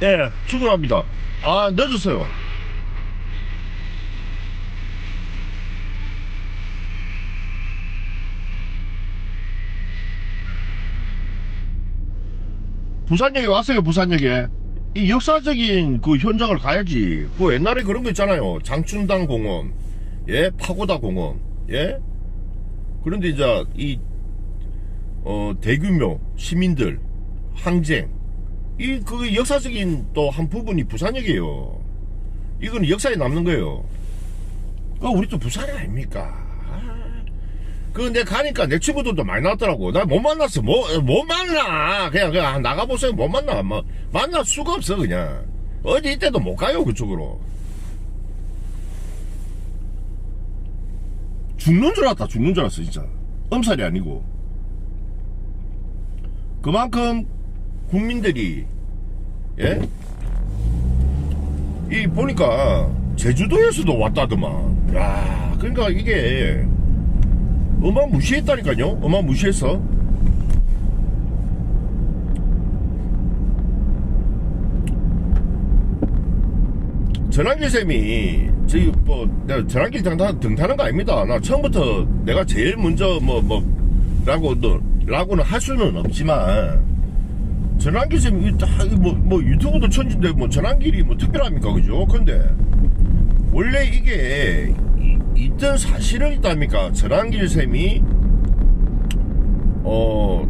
예, 출근합니다. 아, 늦었어요. 부산역에 왔어요, 부산역에. 이 역사적인 그 현장을 가야지. 그 옛날에 그런 거 있잖아요. 장춘당 공원, 예, 파고다 공원, 예. 그런데 이제 이, 어, 대규모 시민들, 항쟁, 이 그 역사적인 또 한 부분이 부산역이에요. 이건 역사에 남는 거예요. 그 우리 또 부산 아닙니까? 그내 가니까 내 친구들도 많이 나왔더라고. 나 못 만났어. 뭐, 못 만나. 그냥, 그냥 나가보세요. 못 만나. 뭐, 만날 수가 없어, 그냥. 어디 이때도 못 가요, 그쪽으로. 죽는 줄 알았다, 죽는 줄 알았어, 진짜. 엄살이 아니고. 그만큼 국민들이, 예? 이, 보니까, 제주도에서도 왔다더만. 야 그러니까 이게, 어마 무시했다니까요. 어마 무시했어. 전환길 쌤이 저기 뭐 내가 전환길 등타, 등타는 거 아닙니다. 나 처음부터 내가 제일 먼저 뭐뭐 라고 라고는 할 수는 없지만 전환길 쌤이 뭐, 뭐 유튜브도 천진데 뭐 전환길이 뭐 특별합니까 그죠? 근데 원래 이게 이- 있던 사실은 있답니까? 전환길 쌤이 어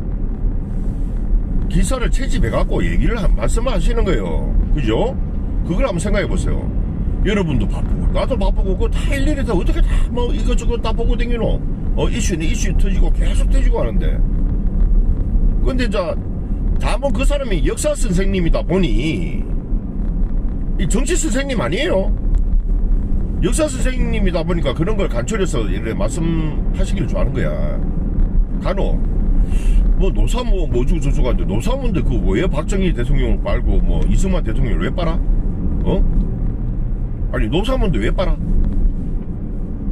기사를 채집해 갖고 얘기를 한 말씀을 하시는 거예요. 그죠? 그걸 한번 생각해 보세요. 여러분도 바쁘고 나도 바쁘고 그거 다 일일이 다 어떻게 다 뭐 이것저것 다 보고 댕기노? 어 이슈는 이슈 터지고 계속 터지고 하는데 근데 이제 다만 그 사람이 역사 선생님이다 보니 이 정치 선생님 아니에요. 역사 선생님이다 보니까 그런 걸 간추려서 이렇게 말씀하시기를 좋아하는 거야. 간혹 뭐 노사모 뭐주고 저주고 하는데 노사모인데 그 왜 박정희 대통령을 빨고 뭐 이승만 대통령을 왜 빨아? 어? 아니 노사모인데 왜 빨아?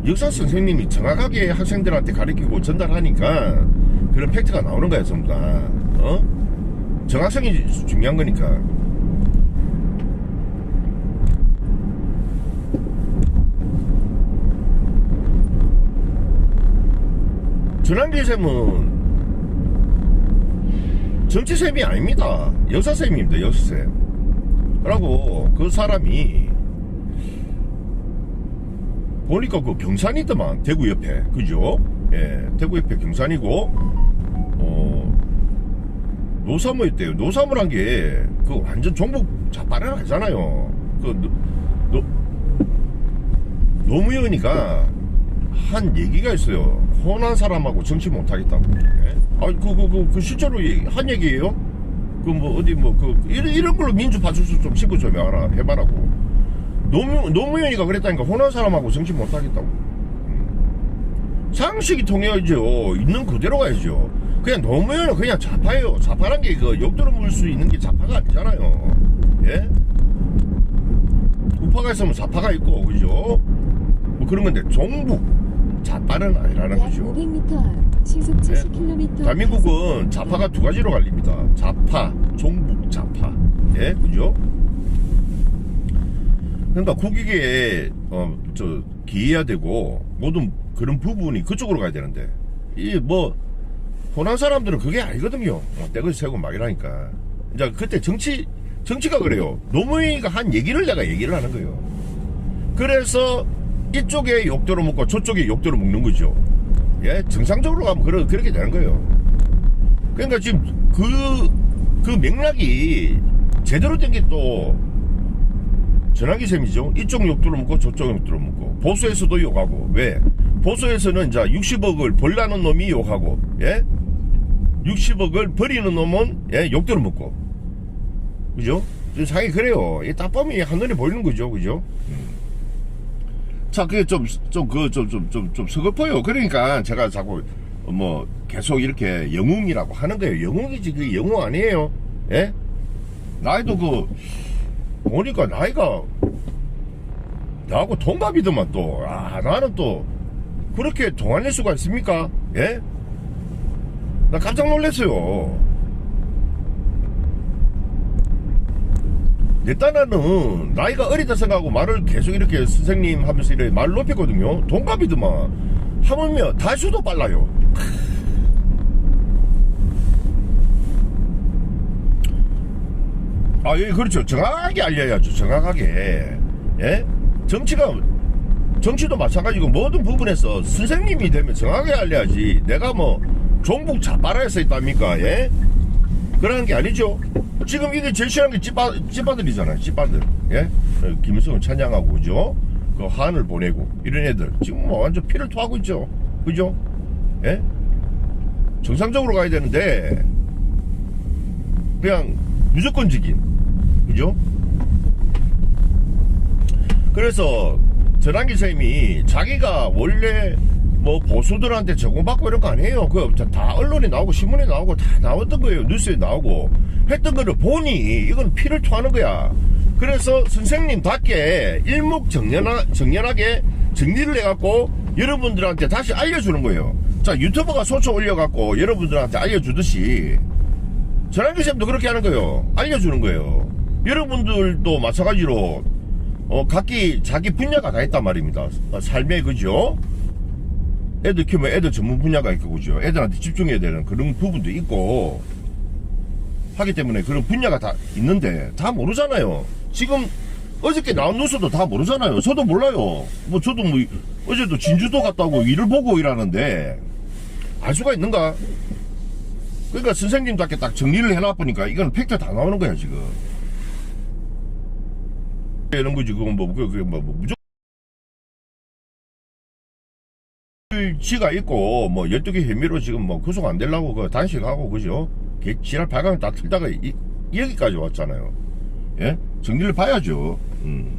역사 선생님이 정확하게 학생들한테 가르치고 전달하니까 그런 팩트가 나오는 거야 전부 다 어? 정확성이 중요한 거니까 전환길 쌤은 정치쌤이 아닙니다. 역사쌤입니다, 역사쌤. 그러고 그 사람이 보니까 그 경산이더만, 대구 옆에. 그죠? 예, 대구 옆에 경산이고, 어, 노사모였대요. 노사모란 게, 그 완전 종북 자빠른 하잖아요. 그, 노, 노, 노 무현이가 한 얘기가 있어요. 호남 사람하고 정치 못하겠다고. 예? 아, 그, 그, 그, 그 실제로 한 얘기예요? 그 뭐 어디 뭐 그 이런, 이런 걸로 민주 파출소 좀 씹어 좀 해라 해봐라고. 노무 노무현이가 그랬다니까 호남 사람하고 정치 못하겠다고. 음. 상식이 통해야죠. 있는 그대로 가야죠. 그냥 노무현은 그냥 좌파예요. 좌파란 게 그 욕들어 물수 있는 게 좌파가 아니잖아요. 예? 우파가 있으면 좌파가 있고 그죠? 뭐 그런 건데 종북 좌파는 아니라는 약 거죠. 500m 앞 시속 70km 대한민국은 좌파가 두 가지로 갈립니다. 좌파, 종북 좌파. 예, 그죠? 그러니까 국익에 어, 저 기해야 되고 모든 그런 부분이 그쪽으로 가야 되는데 이 뭐 호남 사람들은 그게 아니거든요. 어, 떼거지 세고 막 이러니까. 이제 그때 정치 정치가 그래요. 노무현이가 한 얘기를 내가 얘기를 하는 거예요. 그래서 이쪽에 욕도로 먹고 저쪽에 욕도로 먹는 거죠. 예, 정상적으로 가면 그러, 그렇게 되는 거예요. 그러니까 지금 그, 그 맥락이 제대로 된 게 또 전환기 셈이죠. 이쪽 욕도로 먹고 저쪽 욕도로 먹고 보수에서도 욕하고 왜? 보수에서는 이제 60억을 벌라는 놈이 욕하고 예? 60억을 버리는 놈은 예, 욕도로 먹고 그죠? 지금 상이 그래요. 이 따범이 한눈에 보이는 거죠, 그죠? 자, 그게 좀, 좀, 그, 좀, 좀, 좀, 좀 서글퍼요. 그러니까 제가 자꾸, 어, 뭐, 계속 이렇게 영웅이라고 하는 거예요. 영웅이지, 그게 영웅 아니에요. 예? 나이도 그, 보니까 나이가, 나하고 동갑이더만 또. 아, 나는 또, 그렇게 동안일 수가 있습니까? 예? 나 깜짝 놀랐어요. 내 딴에는 나이가 어리다 생각하고 말을 계속 이렇게 선생님 하면서 이렇게 말 높였거든요. 동갑이더만. 하물며 다수도 빨라요. 아, 예, 그렇죠. 정확하게 알려야죠. 정확하게. 예? 정치가, 정치도 마찬가지고 모든 부분에서 선생님이 되면 정확하게 알려야지. 내가 뭐, 종북 자빠라에서 있답니까? 예? 그러는 게 아니죠. 지금 이게 싫어하는 게 찌빠, 찌빠들이잖아요. 찌빠들. 예? 어, 김일성을 찬양하고, 그죠? 그 한을 보내고, 이런 애들. 지금 뭐 완전 피를 토하고 있죠. 그죠? 예? 정상적으로 가야 되는데, 그냥 무조건적인, 그죠? 그래서 전환기 쌤이 자기가 원래 뭐 보수들한테 제공받고 이런 거 아니에요. 그 다 언론에 나오고 신문에 나오고 다 나왔던 거예요. 뉴스에 나오고 했던 거를 보니 이건 피를 토하는 거야. 그래서 선생님답게 일목정연하, 정연하게 정리를 해갖고 여러분들한테 다시 알려주는 거예요. 자 유튜버가 소초 올려갖고 여러분들한테 알려주듯이 전환기 쌤도 그렇게 하는 거예요. 알려주는 거예요. 여러분들도 마찬가지로 어, 각기 자기 분야가 다 있단 말입니다. 어, 삶의 그죠? 애들 키우면 애들 전문 분야가 있고 그죠? 애들한테 집중해야 되는 그런 부분도 있고 하기 때문에 그런 분야가 다 있는데 다 모르잖아요. 지금 어저께 나온 뉴스도 다 모르잖아요. 저도 몰라요. 뭐 저도 뭐 어제도 진주도 갔다고 일을 보고 일하는데 알 수가 있는가? 그러니까 선생님답게 딱 정리를 해놔보니까 이건 팩트 다 나오는 거야 지금. 이런 거지 그건 뭐 그, 그, 뭐, 뭐 무조건 지가 있고 뭐 12개 혐의로 지금 뭐 구속 안 되려고 그 단식하고 그죠? 개 지랄 발광 다 틀다가 이, 여기까지 왔잖아요. 예? 정리를 봐야죠. 음.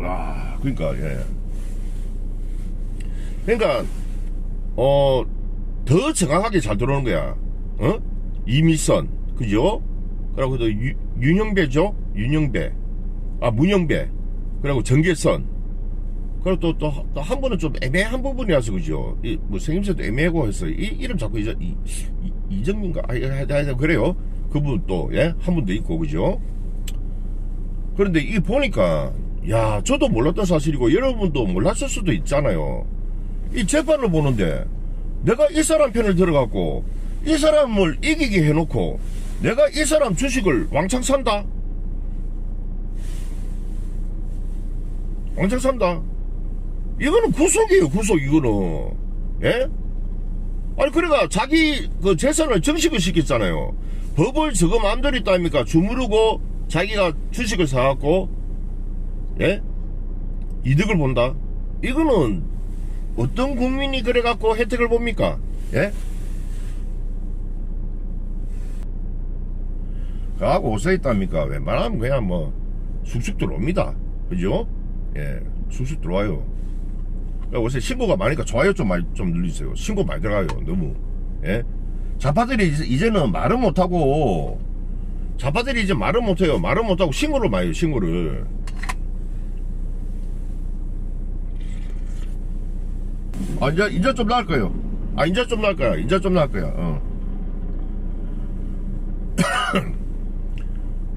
아, 그러니까 예. 그러니까 어 더 정확하게 잘 들어오는 거야. 어? 이미선, 그죠? 그리고 또 유- 윤영배죠? 윤영배. 아, 문영배. 그리고 정계선. 그리고 또, 또, 또 한 번은 좀 애매한 부분이라서, 그죠? 이, 뭐, 생김새도 애매하고 해서, 이, 이름 자꾸 이제, 이, 이, 이정민가? 아, 하여튼, 그래요. 그분 또, 예? 한 분도 있고, 그죠? 그런데 이 보니까, 야, 저도 몰랐던 사실이고, 여러분도 몰랐을 수도 있잖아요. 이 재판을 보는데, 내가 이 사람 편을 들어갖고, 이 사람을 이기게 해놓고, 내가 이 사람 주식을 왕창 산다? 왕창 산다? 이거는 구속이에요, 구속, 이거는. 예? 아니, 그러니까 자기 그 재산을 정식을 시켰잖아요. 법을 저거 마음대로 있다니까 주무르고 자기가 주식을 사갖고, 예? 이득을 본다? 이거는 어떤 국민이 그래갖고 혜택을 봅니까? 예? 가고 옷에 있답니까? 웬만하면 그냥 뭐 쑥쑥 들어옵니다. 그죠? 예, 쑥쑥 들어와요. 그러니까 옷에 신고가 많으니까 좋아요 좀 많이 좀 눌리세요. 신고 많이 들어가요. 너무. 예? 자파들이 이제- 이제는 말은 못하고 자파들이 이제 말은 못해요. 말은 못하고 신고를 많이 해요. 신고를. 아, 이제, 이제 좀 나을 거예요. 아, 이제 좀 나을 거야. 이제 좀 나을 거야. 어.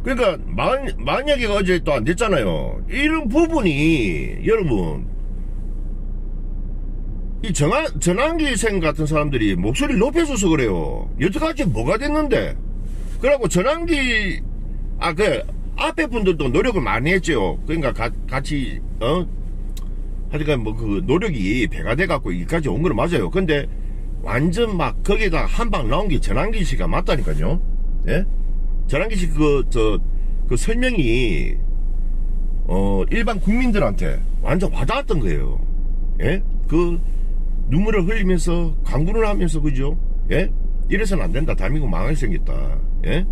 그러니까, 만, 만약에 어제 또 안 됐잖아요. 이런 부분이, 여러분, 이 전환, 전환기생 같은 사람들이 목소리를 높여줘서 그래요. 여태까지 뭐가 됐는데. 그러고 전환기, 아, 그, 앞에 분들도 노력을 많이 했죠. 그러니까 가- 같이, 어, 하여간 뭐 그 노력이 배가 돼갖고 여기까지 온 건 맞아요. 근데 완전 막 거기다 한 방 나온 게 전환기 씨가 맞다니까요. 예? 전환기 씨 그, 저, 그 설명이, 어, 일반 국민들한테 완전 와닿았던 거예요. 예? 그 눈물을 흘리면서 강구를 하면서 그죠? 예? 이래서는 안 된다. 대한민국 망하게 생겼다. 예?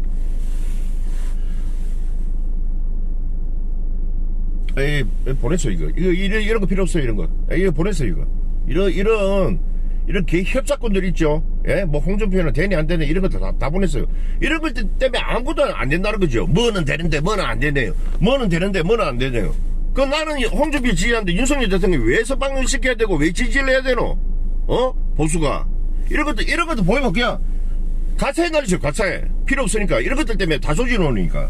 에이, 보냈어 이거. 이거 이런 이런 거 필요 없어요 이런 거. 에이, 이거 보냈어 이거. 이런 이런 이런 개 협작꾼들 있죠. 예, 뭐 홍준표는 되니 안 되니 이런 것들 다, 다 보냈어요. 이런 것 때문에 아무것도 안 된다는 거죠. 뭐는 되는데 뭐는 안 되네요. 뭐는 되는데 뭐는 안 되네요. 그 나는 홍준표 지지하는데 윤석열 대통령이 왜 석방을 시켜야 되고 왜 지지를 해야 되노? 어? 보수가 이런 것도 이런 것도 보이면 그냥 가차에 날리죠, 가차에. 필요 없으니까. 이런 것들 때문에 다 조지 놓으니까.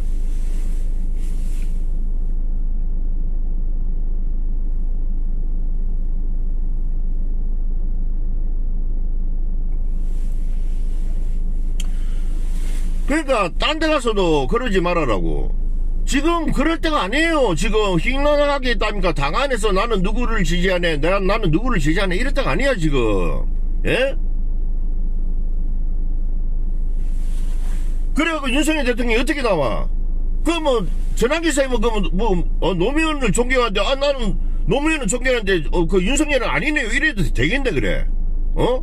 그러니까, 딴 데 가서도 그러지 말아라고. 지금 그럴 때가 아니에요. 지금 휘낭하게 있다니까 당 안에서 나는 누구를 지지하네, 내가 나는 누구를 지지하네 이럴 때가 아니야 지금. 예? 그래갖고 윤석열 대통령이 어떻게 나와? 그뭐 전환기 쌤은 그뭐 어, 노무현을 존경하는데 아 나는 노무현을 존경하는데 어, 그 윤석열은 아니네요 이래도 되겠네 그래? 어?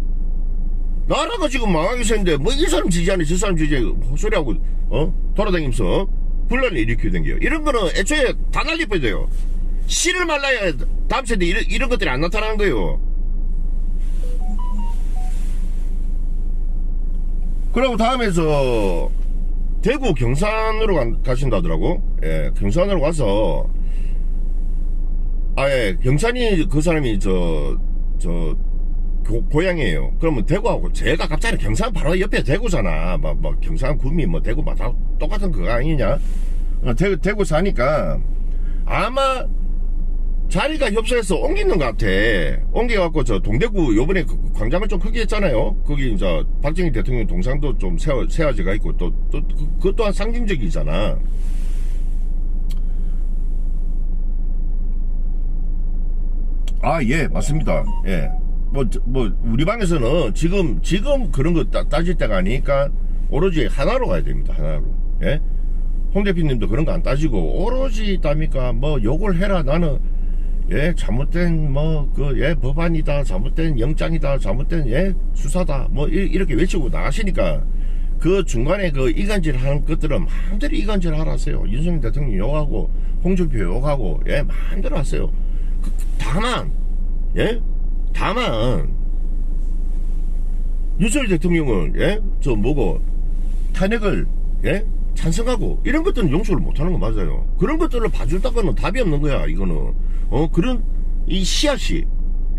나라가 지금 망하게 생는데 뭐 이 사람 지지하네 저 사람 지지하네 헛소리하고 어? 돌아다니면서 분란을 일으키게 된겨 이런 거는 애초에 다 날려버려야 돼요. 씨를 말라야 다음 세대 이런, 이런 것들이 안 나타나는 거예요. 그리고 다음에서 대구 경산으로 간- 가신다더라고. 예 경산으로 가서 아예 경산이 그 사람이 저 저 고, 고향이에요. 그러면 대구하고 제일 가깝잖아. 경산 바로 옆에 대구잖아. 뭐, 뭐 경산 구미 뭐 대구 뭐다 똑같은 그거 아니냐? 어, 대구, 대구 사니까 아마 자리가 협소해서 옮기는 것 같아. 옮겨갖고 저 동대구 요번에 그 광장을 좀 크게 했잖아요. 거기 이제 박정희 대통령 동상도 좀 세워, 세워져가 있고 또, 또, 그, 그것 또한 상징적이잖아. 아, 예, 맞습니다. 예. 뭐, 저- 뭐, 우리 방에서는 지금, 지금 그런 거 따, 따질 때가 아니니까 오로지 하나로 가야 됩니다. 하나로. 예? 홍 대표님도 그런 거 안 따지고 오로지 따니까 뭐 욕을 해라. 나는, 예, 잘못된 뭐, 그, 예, 법안이다. 잘못된 영장이다. 잘못된, 예, 수사다. 뭐, 이, 이렇게 외치고 나가시니까 그 중간에 그 이간질 하는 것들은 마음대로 이간질 하라세요. 윤석열 대통령 욕하고, 홍준표 욕하고, 예, 마음대로 하세요. 그, 다만, 예? 다만, 윤석열 대통령은, 예? 저 뭐고, 탄핵을, 예? 찬성하고, 이런 것들은 용서를 못하는 거 맞아요. 그런 것들을 봐준다고는 답이 없는 거야, 이거는. 어, 그런, 이 씨앗이,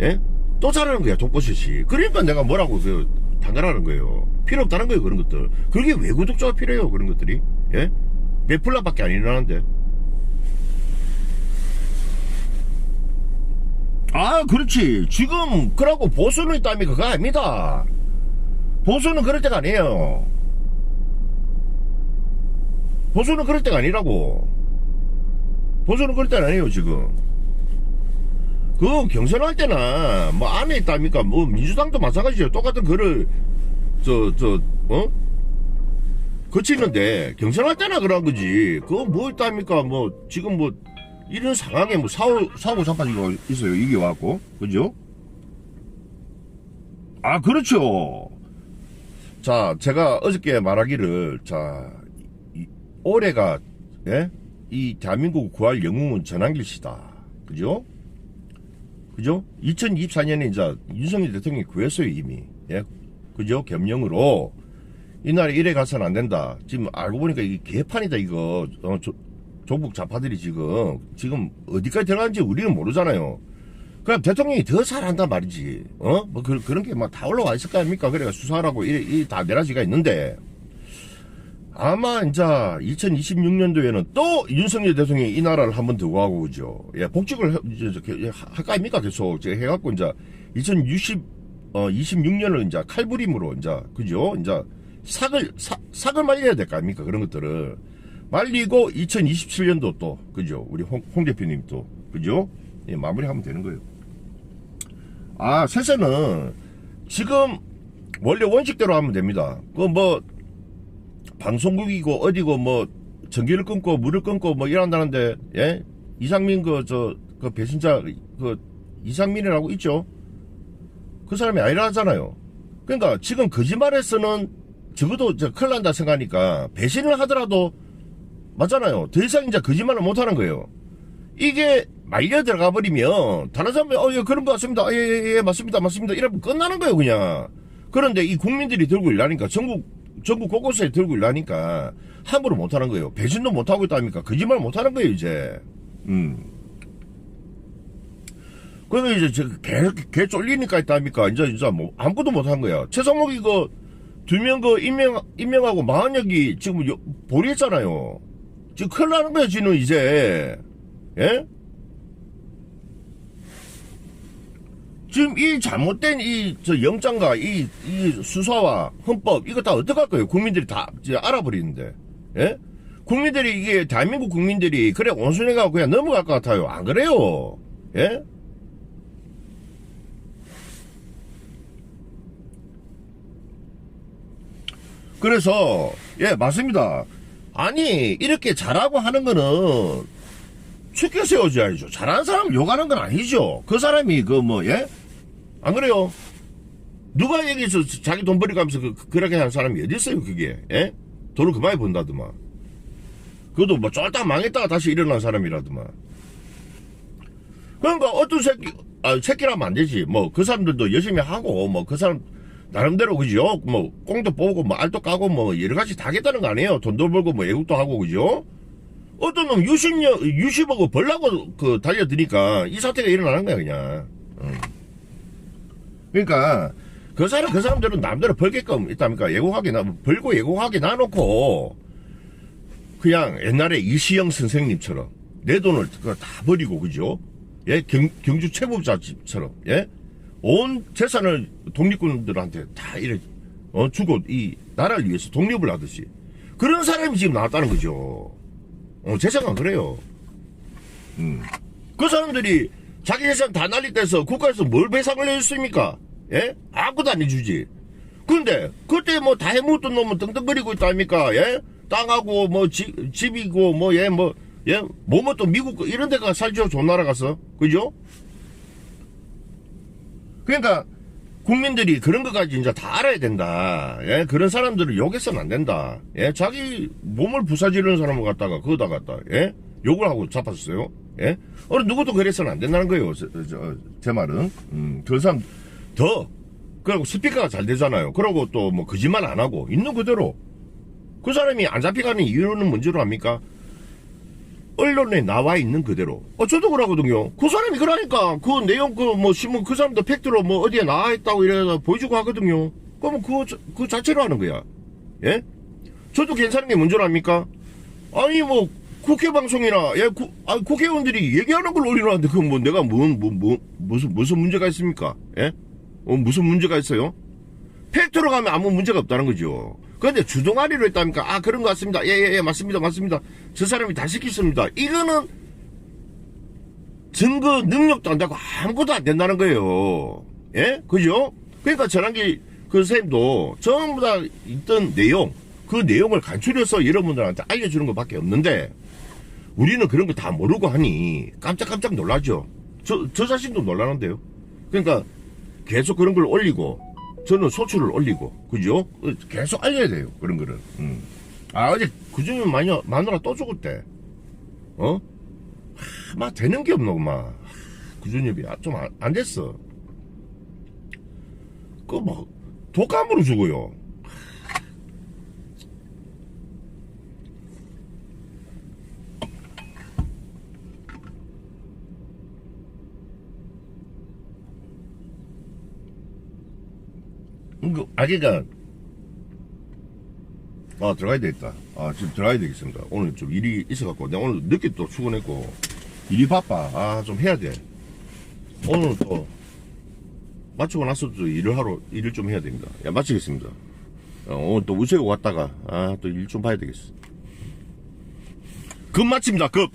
예? 또 자라는 거야, 독버섯이. 그러니까 내가 뭐라고, 그, 단가라는 거예요. 필요 없다는 거예요, 그런 것들. 그게 왜 구독자가 필요해요, 그런 것들이? 예? 몇 풀라밖에 안 일어나는데. 아, 그렇지. 지금, 그러고 보수는 있다니까 그거 아닙니다. 보수는 그럴 때가 아니에요. 보수는 그럴 때가 아니라고. 보수는 그럴 때가 아니에요, 지금. 그 경선할 때나, 뭐, 안에 있다니까, 뭐, 민주당도 마찬가지예요. 똑같은 글을, 저, 저, 어? 거치는데, 경선할 때나 그런 거지. 그거 뭐 있다니까, 뭐, 지금 뭐, 이런 상황에 뭐 사고, 사고 잠깐이가 있어요. 이게 와갖고. 그죠? 아, 그렇죠. 자, 제가 어저께 말하기를, 자, 이- 올해가, 예? 이 대한민국 구할 영웅은 전환길 씨다. 그죠? 그죠? 2024년에 이제 윤석열 대통령이 구했어요, 이미. 예? 그죠? 겸용으로. 이 날에 이래 가서는 안 된다. 지금 알고 보니까 이게 개판이다, 이거. 어, 조, 조국 좌파들이 지금, 지금 어디까지 들어가는지 우리는 모르잖아요. 그럼 대통령이 더 잘한단 말이지. 어? 뭐 그, 런 게 막 다 올라와 있을 거 아닙니까? 그래가 수사하라고 이, 이다 내라지가 있는데. 아마 이제 2026년도에는 또 윤석열 대통령이 이 나라를 한 번 더 가고 그죠. 예, 복직을 해- 이제 이렇게 할거 아닙니까? 계속 이제 해갖고 이제 2060, 어, 26년을 이제 칼부림으로 이제, 그죠? 이제 삭을, 삭, 삭을 말려야 될 거 아닙니까? 그런 것들을. 말리고 2027년도 또, 그죠? 우리 홍, 홍 대표님 또, 그죠? 예, 마무리하면 되는 거예요. 아, 세세는 지금 원래 원칙대로 하면 됩니다. 그 뭐, 방송국이고 어디고 뭐 전기를 끊고 물을 끊고 뭐 이런다는데 예 이상민 그 저그 배신자 그 이상민이라고 있죠 그 사람이 아니라잖아요 그러니까 지금 거짓말에서는 적어도 저 큰일 난다 생각하니까 배신을 하더라도 맞잖아요. 더 이상 이제 거짓말을 못 하는 거예요. 이게 말려 들어가 버리면 다른 사람이 어 예 그런 거 같습니다. 예예 예, 예, 맞습니다 맞습니다. 이러면 끝나는 거예요 그냥. 그런데 이 국민들이 들고 일하니까 전국 전국 곳곳에 들고 일하니까 함부로 못 하는 거예요. 배신도 못 하고 있다니까 거짓말 못 하는 거예요 이제. 음. 그러면 이제 저 개, 개 쫄리니까 있다니까 이제 이제 뭐 아무것도 못 한 거야. 최성목 이거 두 명 그 임명, 임명하고 마흔역이 지금 요- 보리했잖아요. 지금 큰일 나는 거야, 지금 이제. 예? 지금 이 잘못된 이 저 영장과 이, 이 수사와 헌법 이거 다 어떡할 거예요? 국민들이 다 알아버리는데. 예? 국민들이 이게 대한민국 국민들이 그래 온순해가 그냥 넘어갈 것 같아요. 안 그래요? 예? 그래서 예 맞습니다. 아니 이렇게 잘하고 하는 거는 축켜 세워줘야죠. 잘하는 사람 욕하는 건 아니죠. 그 사람이 그 뭐 예? 안 그래요? 누가 얘기해서 자기 돈 벌이가면서 그, 그렇게 하는 사람이 어디 있어요 그게? 예? 돈을 그만이 번다더만. 그것도 뭐 쫄딱 망했다가 다시 일어난 사람이라더만. 그러니까 어떤 새끼, 아, 새끼라면 안 되지. 뭐 그 사람들도 열심히 하고 뭐 그 사람 나름대로 그죠? 뭐 꽁도 뽑고 뭐 알도 까고 뭐 여러 가지 다 하겠다는 거 아니에요? 돈도 벌고 뭐 애국도 하고 그죠? 어떤 놈 60년, 60억 벌라고 그 달려드니까 이 사태가 일어나는 거야 그냥. 응. 그러니까 그 사람 그 사람들은 남대로 벌게끔 있답니까? 예고하게 나 벌고 예고하게 놔놓고 그냥 옛날에 이시영 선생님처럼 내 돈을 다 버리고 그죠? 예 경, 경주 최고자처럼 예 온 재산을 독립군들한테 다 이래 어 주고 이 나라를 위해서 독립을 하듯이 그런 사람이 지금 나왔다는 거죠. 어, 제 생각 은 그래요. 음. 그 사람들이 자기 재산 다 날리때서 국가에서 뭘 배상을 해줬습니까? 예? 아무것도 안 해주지. 근데 그때 뭐 다 해먹었던 놈은 떵떵거리고 있다 아닙니까? 예? 땅하고 뭐 집, 집이고 뭐 예 뭐 예? 뭐뭐 또 미국 거 이런 데가 살죠 좋은 나라 가서 그죠? 그러니까 국민들이 그런 것까지 이제 다 알아야 된다. 예? 그런 사람들을 욕해서는 안 된다. 예? 자기 몸을 부사지르는 사람을 갖다가 그거다 갖다 예? 욕을 하고 잡았어요. 예? 어느 누구도 그래서는 안 된다는 거예요. 저, 저, 제 말은. 음, 그 사람 더 그리고 스피커가 잘 되잖아요. 그러고 또 뭐 거짓말 안 하고 있는 그대로 그 사람이 안 잡혀가는 이유는 뭔지로 압니까? 언론에 나와 있는 그대로. 어, 저도 그러거든요. 그 사람이 그러니까, 그 내용, 그, 뭐, 신문, 그 사람도 팩트로 뭐, 어디에 나와 있다고 이래서 보여주고 하거든요. 그러면 그, 자- 그 자체로 하는 거야. 예? 저도 괜찮은 게 뭔 줄 압니까? 아니, 뭐, 국회 방송이나, 예, 구, 아, 국회의원들이 얘기하는 걸 올리는데, 그건 뭐, 내가 뭔, 뭐, 뭐, 무슨, 무슨 문제가 있습니까? 예? 어, 무슨 문제가 있어요? 팩트로 가면 아무 문제가 없다는 거죠. 그런데 주동아리로 했다니까, 아, 그런 것 같습니다. 예, 예, 예, 맞습니다, 맞습니다. 저 사람이 다 시켰습니다. 이거는 증거 능력도 안 되고 아무것도 안 된다는 거예요. 예? 그죠? 그러니까 전환기 그 선생님도 전부 다 있던 내용, 그 내용을 간추려서 여러분들한테 알려주는 것밖에 없는데, 우리는 그런 거 다 모르고 하니 깜짝깜짝 놀라죠. 저, 저 자신도 놀라는데요. 그러니까 계속 그런 걸 올리고, 저는 소출을 올리고, 그죠? 어, 계속 알려야 돼요. 그런 거를. 음. 아, 어제 그중에 마녀, 마누라 또 죽었대. 어? 하, 막 되는 게 없노, 막. 구준엽이 아, 좀안 됐어. 그, 뭐, 독감으로 죽어요. 그, 아기가, 아, 들어가야 되겠다. 아, 지금 들어가야 되겠습니다. 오늘 좀 일이 있어갖고, 내가 오늘 늦게 또 출근했고, 일이 바빠. 아, 좀 해야 돼. 오늘 또, 마치고 나서도 일을 하러, 일을 좀 해야 됩니다. 야, 마치겠습니다. 어, 오늘 또 우체국 왔다가, 아, 또 일 좀 봐야 되겠어. 급 마칩니다, 급!